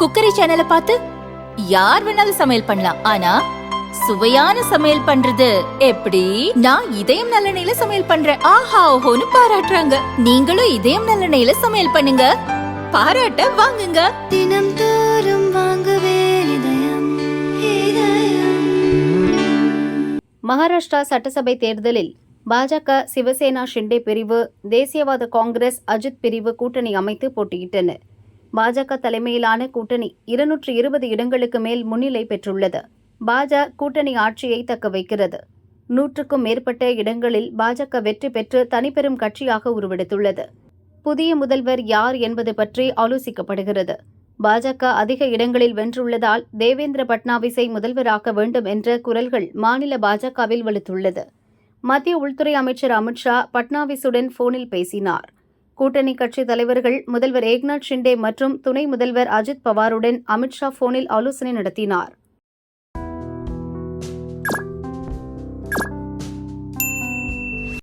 Cookery சேனலை பார்த்து யார் வேணாலும் சமையல் பண்ணலாம். ஆனா சுவையான சமையல் பண்றது எப்படி? நான் இதயம் நல்லெண்ணெயில சமையல் பண்றேன். ஆஹா ஓஹோன்னு பாராட்டுறாங்க. நீங்களும் இதயம் நல்லெண்ணெயில சமையல் பண்ணுங்க. பாராட்ட வாங்குங்க. தினம் தோறும் வாங்குவே இதயம் இதயம். மகாராஷ்டிரா சட்டசபை தேர்தலில் பாஜக சிவசேனா ஷிண்டே பிரிவு தேசியவாத காங்கிரஸ் அஜித் பிரிவு கூட்டணி அமைத்து போட்டியிட்டன பாஜக தலைமையிலான கூட்டணி இருநூற்று இருபது இடங்களுக்கு மேல் முன்னிலை பெற்றுள்ளது. பாஜ கூட்டணி ஆட்சியை தக்க வைக்கிறது. நூற்றுக்கும் மேற்பட்ட இடங்களில் பாஜக வெற்றி பெற்று தனிப்பெரும் கட்சியாக உருவெடுத்துள்ளது. புதிய முதல்வர் யார் என்பது பற்றி ஆலோசிக்கப்படுகிறது. பாஜக அதிக இடங்களில் வென்றுள்ளதால் தேவேந்திர பட்னாவிஸை முதல்வராக்க வேண்டும் என்ற குரல்கள் மாநில பாஜகவில் வலுத்துள்ளது மத்திய உள்துறை அமைச்சர் அமித்ஷா பட்னாவிஸுடன் போனில் பேசினார். கூட்டணி கட்சி தலைவர்கள் முதல்வர் ஏக்நாத் ஷிண்டே மற்றும் துணை முதல்வர் அஜித் பவாருடன் அமித்ஷா போனில் ஆலோசனை நடத்தினார்.